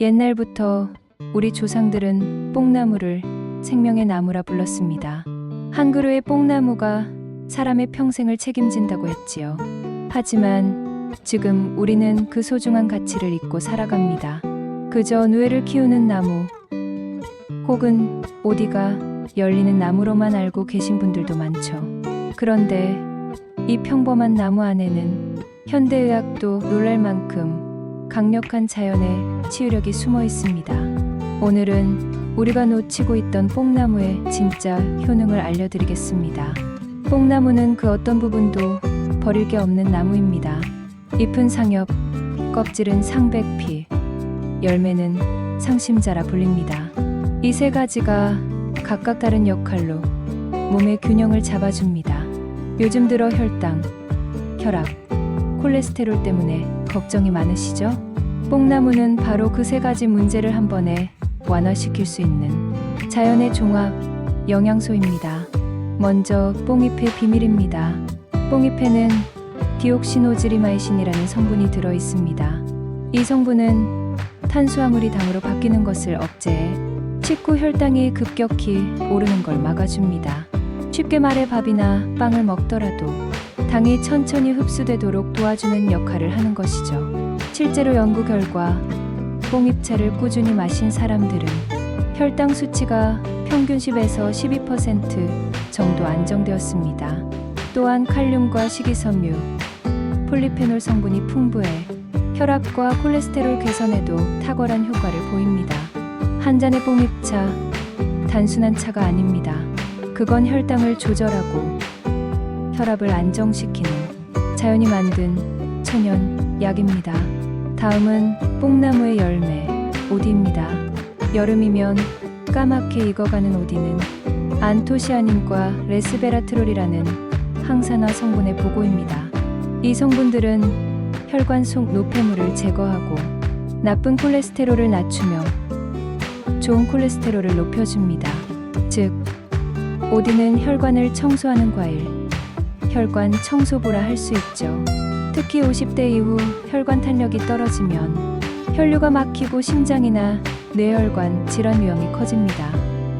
옛날부터 우리 조상들은 뽕나무를 생명의 나무라 불렀습니다. 한 그루의 뽕나무가 사람의 평생을 책임진다고 했지요. 하지만 지금 우리는 그 소중한 가치를 잊고 살아갑니다. 그저 누에를 키우는 나무 혹은 오디가 열리는 나무로만 알고 계신 분들도 많죠. 그런데 이 평범한 나무 안에는 현대의학도 놀랄 만큼 강력한 자연의 치유력이 숨어 있습니다. 오늘은 우리가 놓치고 있던 뽕나무의 진짜 효능을 알려드리겠습니다. 뽕나무는 그 어떤 부분도 버릴 게 없는 나무입니다. 잎은 상엽, 껍질은 상백피, 열매는 상심자라 불립니다. 이 세 가지가 각각 다른 역할로 몸의 균형을 잡아줍니다. 요즘 들어 혈당, 혈압, 콜레스테롤 때문에 걱정이 많으시죠? 뽕나무는 바로 그 세 가지 문제를 한 번에 완화시킬 수 있는 자연의 종합 영양소입니다. 먼저 뽕잎의 비밀입니다. 뽕잎에는 디옥시노즈리마이신이라는 성분이 들어 있습니다. 이 성분은 탄수화물이 당으로 바뀌는 것을 억제해 식후 혈당이 급격히 오르는 걸 막아줍니다. 쉽게 말해 밥이나 빵을 먹더라도 당이 천천히 흡수되도록 도와주는 역할을 하는 것이죠. 실제로 연구 결과 뽕잎차를 꾸준히 마신 사람들은 혈당 수치가 평균 10에서 12% 정도 안정되었습니다. 또한 칼륨과 식이섬유, 폴리페놀 성분이 풍부해 혈압과 콜레스테롤 개선에도 탁월한 효과를 보입니다. 한 잔의 뽕잎차, 단순한 차가 아닙니다. 그건 혈당을 조절하고 혈압을 안정시키는 자연이 만든 천연 약입니다. 다음은 뽕나무의 열매, 오디입니다. 여름이면 까맣게 익어가는 오디는 안토시아닌과 레스베라트롤이라는 항산화 성분의 보고입니다. 이 성분들은 혈관 속 노폐물을 제거하고 나쁜 콜레스테롤을 낮추며 좋은 콜레스테롤을 높여줍니다. 즉, 오디는 혈관을 청소하는 과일, 혈관 청소부라 할 수 있죠. 특히 50대 이후 혈관 탄력이 떨어지면 혈류가 막히고 심장이나 뇌혈관 질환 위험이 커집니다.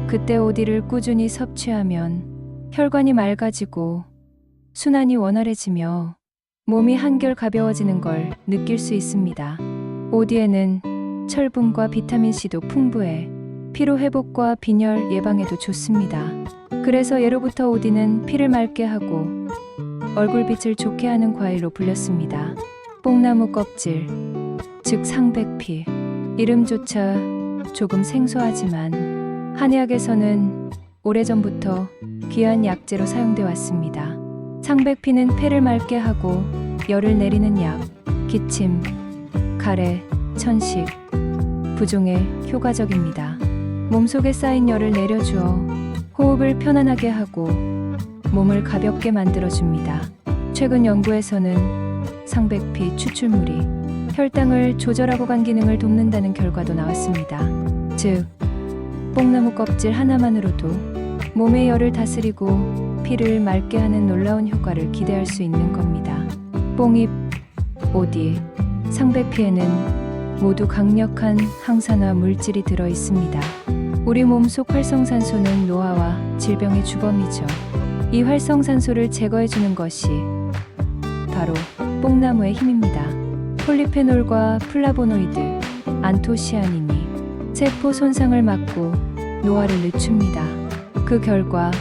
그때 오디를 꾸준히 섭취하면 혈관이 맑아지고 순환이 원활해지며 몸이 한결 가벼워지는 걸 느낄 수 있습니다. 오디에는 철분과 비타민C도 풍부해 피로 회복과 빈혈 예방에도 좋습니다. 그래서 예로부터 오디는 피를 맑게 하고 얼굴빛을 좋게 하는 과일로 불렸습니다. 뽕나무 껍질, 즉 상백피. 이름조차 조금 생소하지만 한의학에서는 오래전부터 귀한 약재로 사용돼 왔습니다. 상백피는 폐를 맑게 하고 열을 내리는 약, 기침, 가래, 천식, 부종에 효과적입니다. 몸속에 쌓인 열을 내려주어 호흡을 편안하게 하고 몸을 가볍게 만들어줍니다. 최근 연구에서는 상백피 추출물이 혈당을 조절하고 간 기능을 돕는다는 결과도 나왔습니다. 즉, 뽕나무 껍질 하나만으로도 몸의 열을 다스리고 피를 맑게 하는 놀라운 효과를 기대할 수 있는 겁니다. 뽕잎, 오디, 상백피에는 모두 강력한 항산화 물질이 들어 있습니다. 우리 몸 속 활성산소는 노화와 질병의 주범이죠. 이 활성산소를 제거해 주는 것이 바로 뽕나무의 힘입니다. 폴리페놀과 플라보노이드, 안토시아닌이 세포 손상을 막고 노화를 늦춥니다. 그 결과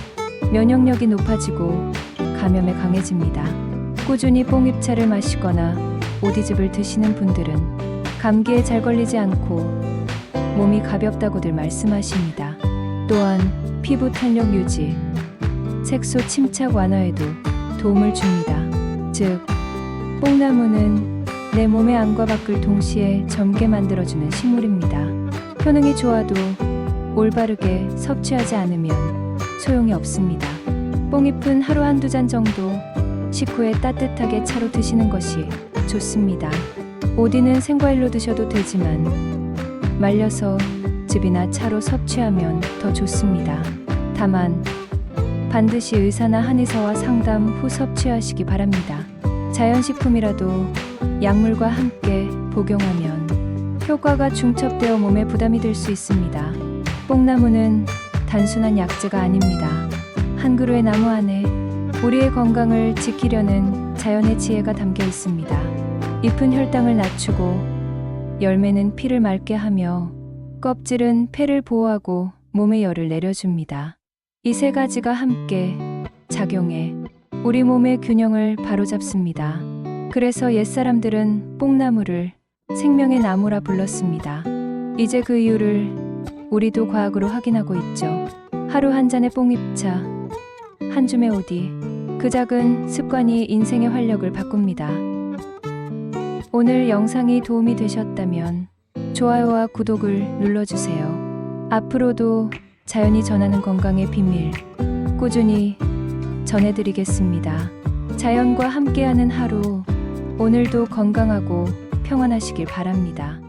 면역력이 높아지고 감염에 강해집니다. 꾸준히 뽕잎차를 마시거나 오디즙을 드시는 분들은 감기에 잘 걸리지 않고 몸이 가볍다고들 말씀하십니다. 또한 피부 탄력 유지, 색소 침착 완화에도 도움을 줍니다. 즉, 뽕나무는 내 몸의 안과 밖을 동시에 젊게 만들어주는 식물입니다. 효능이 좋아도 올바르게 섭취하지 않으면 소용이 없습니다. 뽕잎은 하루 한두 잔 정도 식후에 따뜻하게 차로 드시는 것이 좋습니다. 오디는 생과일로 드셔도 되지만 말려서 즙이나 차로 섭취하면 더 좋습니다. 다만 반드시 의사나 한의사와 상담 후 섭취하시기 바랍니다. 자연식품이라도 약물과 함께 복용하면 효과가 중첩되어 몸에 부담이 될 수 있습니다. 뽕나무는 단순한 약재가 아닙니다. 한 그루의 나무 안에 우리의 건강을 지키려는 자연의 지혜가 담겨 있습니다. 잎은 혈당을 낮추고 열매는 피를 맑게 하며 껍질은 폐를 보호하고 몸의 열을 내려줍니다. 이 세 가지가 함께 작용해 우리 몸의 균형을 바로잡습니다. 그래서 옛사람들은 뽕나무를 생명의 나무라 불렀습니다. 이제 그 이유를 우리도 과학으로 확인하고 있죠. 하루 한 잔의 뽕잎차, 한 줌의 오디, 그 작은 습관이 인생의 활력을 바꿉니다. 오늘 영상이 도움이 되셨다면 좋아요와 구독을 눌러주세요. 앞으로도 자연이 전하는 건강의 비밀 꾸준히 전해드리겠습니다. 자연과 함께하는 하루 오늘도 건강하고 평안하시길 바랍니다.